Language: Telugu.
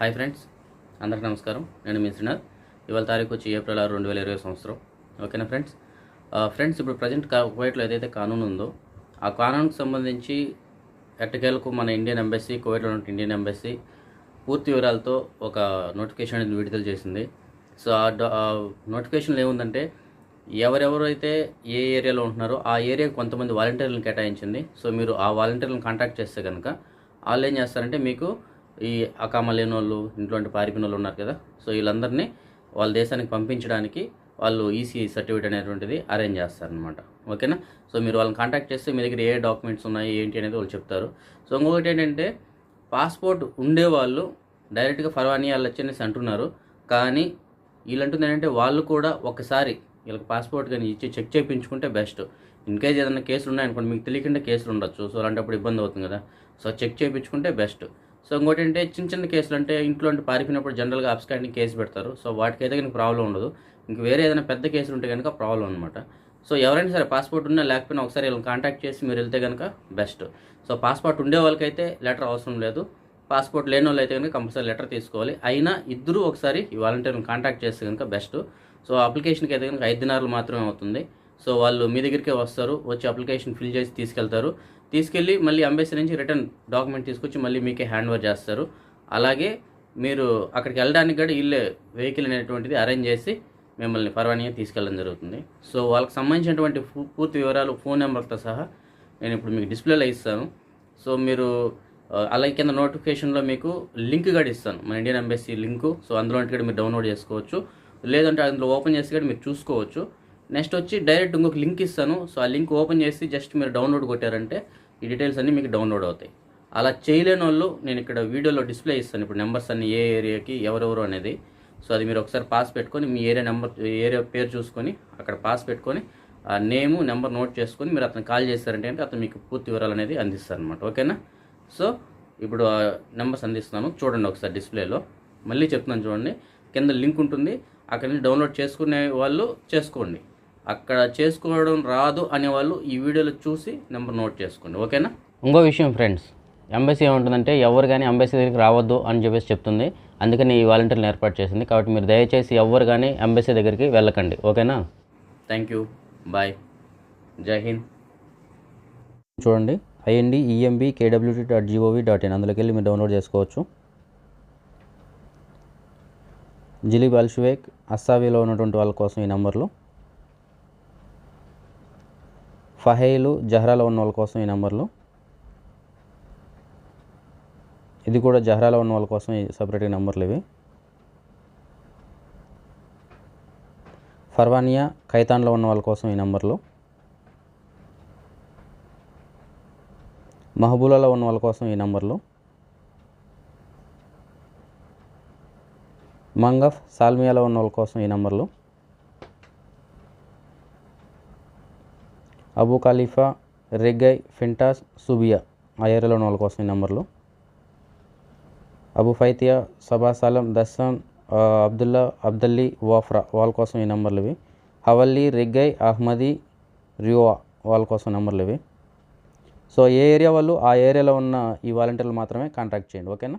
హాయ్ ఫ్రెండ్స్ అందరికి నమస్కారం. నేను మీ శ్రీనాథ్. ఇవాళ తారీఖు వచ్చి ఏప్రిల్ ఆరు రెండు వేల ఇరవై సంవత్సరం. ఓకేనా ఫ్రెండ్స్? ఫ్రెండ్స్ ఇప్పుడు ప్రజెంట్ కా కువైట్లో ఏదైతే కానూన్ ఉందో ఆ కానూన్కి సంబంధించి ఎట్టకేలకు మన ఇండియన్ ఎంబసీ కువైట్లో ఉన్న ఇండియన్ ఎంబెస్సీ పూర్తి వివరాలతో ఒక నోటిఫికేషన్ అనేది విడుదల చేసింది. సో ఆ ఆ నోటిఫికేషన్లో ఏముందంటే ఎవరెవరైతే ఏ ఏరియాలో ఉంటున్నారో ఆ ఏరియాకి కొంతమంది వాలంటీర్లను కేటాయించింది. సో మీరు ఆ వాలంటీర్లను కాంటాక్ట్ చేస్తే కనుక వాళ్ళు ఏం చేస్తారంటే మీకు ఈ అకామ లేని వాళ్ళు ఇంట్లో పారిపోయిన వాళ్ళు ఉన్నారు కదా. సో వీళ్ళందరినీ వాళ్ళ దేశానికి పంపించడానికి వాళ్ళు ఈసీ సర్టిఫికేట్ అనేటువంటిది అరేంజ్ చేస్తారనమాట ఓకేనా? సో మీరు వాళ్ళని కాంటాక్ట్ చేస్తే మీ దగ్గర ఏ డాక్యుమెంట్స్ ఉన్నాయి ఏంటి అనేది వాళ్ళు చెప్తారు. సో ఇంకొకటి ఏంటంటే పాస్పోర్ట్ ఉండేవాళ్ళు డైరెక్ట్గా ఫర్వానీ వాళ్ళు వచ్చేసి అంటున్నారు. కానీ వీళ్ళు అంటుంది ఏంటంటే వాళ్ళు కూడా ఒకసారి వీళ్ళకి పాస్పోర్ట్ కానీ ఇచ్చి చెక్ చేయించుకుంటే బెస్ట్. ఇన్ కేస్ ఏదైనా కేసులు ఉన్నాయనుకోండి మీకు తెలియకుండా కేసులు ఉండొచ్చు. సో అలాంటప్పుడు ఇబ్బంది అవుతుంది కదా. సో చెక్ చేయించుకుంటే బెస్ట్. సో ఇంకోటి అంటే చిన్న చిన్న కేసులు అంటే ఇంట్లో అంటే పారిపోయినప్పుడు జనరల్గా అబ్స్కాండింగ్ కేసు పెడతారు. సో వాటికైతే కనుక ప్రాబ్లం ఉండదు. ఇంక వేరే ఏదైనా పెద్ద కేసులు ఉంటే కనుక ప్రాబ్లం అనమాట సో ఎవరైనా సరే పాస్పోర్ట్ ఉన్నా లేకపోయినా ఒకసారి వీళ్ళని కాంటాక్ట్ చేసి మీరు వెళ్తే కనుక బెస్ట్. సో పాస్పోర్ట్ ఉండే వాళ్ళకైతే లెటర్ అవసరం లేదు. పాస్పోర్ట్ లేని వాళ్ళు అయితే కనుక కంపల్సరీ లెటర్ తీసుకోవాలి. అయినా ఇద్దరు ఒకసారి ఈ వాలంటీర్ని కాంటాక్ట్ చేస్తే కనుక బెస్ట్. సో అప్లికేషన్కి అయితే కనుక ఐదు దినాలు మాత్రమే అవుతుంది. సో వాళ్ళు మీ దగ్గరికే వస్తారు వచ్చి అప్లికేషన్ ఫిల్ చేసి తీసుకెళ్తారు. తీసుకెళ్ళి మళ్ళీ అంబేసీ నుంచి రిటర్న్ డాక్యుమెంట్ తీసుకొచ్చి మళ్ళీ మీకే హ్యాండ్ ఓవర్ చేస్తారు. అలాగే మీరు అక్కడికి వెళ్ళడానికి కూడా ఇల్లే వెహికల్ అనేటువంటిది అరేంజ్ చేసి మిమ్మల్ని పర్వాణిగా తీసుకెళ్ళడం జరుగుతుంది. సో వాళ్ళకి సంబంధించినటువంటి పూ- పూర్తి వివరాలు ఫోన్ నెంబర్తో సహా నేను ఇప్పుడు మీకు డిస్ప్లేలో ఇస్తాను. సో మీరు అలాగే కింద నోటిఫికేషన్లో మీకు లింక్ కూడా ఇస్తాను. మన ఇండియన్ ఎంబెసీ లింకు సో అందులో కూడా మీరు డౌన్లోడ్ చేసుకోవచ్చు. లేదంటే అందులో ఓపెన్ చేసి కూడా మీరు చూసుకోవచ్చు. నెక్స్ట్ వచ్చి డైరెక్ట్ ఇంకొక లింక్ ఇస్తాను. సో ఆ లింక్ ఓపెన్ చేసి జస్ట్ మీరు డౌన్లోడ్ కొట్టారంటే ఈ డీటెయిల్స్ అన్నీ మీకు డౌన్లోడ్ అవుతాయి. అలా చేయలేని వాళ్ళు నేను ఇక్కడ వీడియోలో డిస్ప్లే ఇస్తాను. ఇప్పుడు నెంబర్స్ అన్ని ఏ ఏరియాకి ఎవరెవరు అనేది. సో అది మీరు ఒకసారి పాస్ పెట్టుకొని మీ ఏరియా నెంబర్ ఏరియా పేరు చూసుకొని అక్కడ పాస్ పెట్టుకొని ఆ నేము నెంబర్ నోట్ చేసుకొని మీరు అతను కాల్ చేస్తారంటే అంటే అతను మీకు పూర్తి వివరాలు అనేది అందిస్తారు అనమాట ఓకేనా? సో ఇప్పుడు ఆ నెంబర్స్ అందిస్తున్నాను. చూడండి ఒకసారి డిస్ప్లేలో. మళ్ళీ చెప్తున్నాను చూడండి. కింద లింక్ ఉంటుంది. అక్కడ నుంచి డౌన్లోడ్ చేసుకునే వాళ్ళు చేసుకోండి. అక్కడ చేసుకోవడం రాదు అనే వాళ్ళు ఈ వీడియోలో చూసి నెంబర్ నోట్ చేసుకోండి. ఓకేనా? ఇంకో విషయం ఫ్రెండ్స్ ఎంబసీ ఏముంటుందంటే ఎవరు కానీ ఎంబసీ దగ్గరికి రావద్దు అని చెప్పేసి చెప్తుంది. అందుకని ఈ వాలంటీర్ని ఏర్పాటు చేసింది. కాబట్టి మీరు దయచేసి ఎవరు కానీ ఎంబసీ దగ్గరికి వెళ్ళకండి. ఓకేనా? Thank you bye Jai Hind చూడండి. IND EMB KWT dot GOV dot in. అందులోకి వెళ్ళి మీరు డౌన్లోడ్ చేసుకోవచ్చు. జిలీబ్ అల్షువేక్ అస్సావీలో ఉన్నటువంటి వాళ్ళ కోసం ఈ నెంబర్లు. ఫహేలు జహ్రాలో ఉన్న వాళ్ళ కోసం ఈ నెంబర్లు. ఇది కూడా జహ్రాలో ఉన్న వాళ్ళ కోసం ఈ సపరేట్గా నెంబర్లు ఇవి. ఫర్వానియా ఖైతాన్లో ఉన్న వాళ్ళ కోసం ఈ నెంబర్లు. మహబూలాలో ఉన్న వాళ్ళ కోసం ఈ నెంబర్లు. మంగఫ్ సాల్మియాలో ఉన్న వాళ్ళ కోసం ఈ నెంబర్లు. అబూ ఖలీఫా రెగ్గై ఫింటాస్ సుబియా ఆ ఏరియాలో ఉన్న వాళ్ళ కోసం ఈ నెంబర్లు. అబు ఫైతియా సబాసాలం దస్సాన్ అబ్దుల్లా అబ్దల్లీ వాఫ్రా వాళ్ళ కోసం ఈ నెంబర్లు ఇవి. హవల్లీ రెగ్గై అహ్మదీ రియోవా వాళ్ళ కోసం నెంబర్లు ఇవి. సో ఏ ఏరియా వాళ్ళు ఆ ఏరియాలో ఉన్న ఈ వాలంటీర్లు మాత్రమే కాంటాక్ట్ చేయండి ఓకేనా?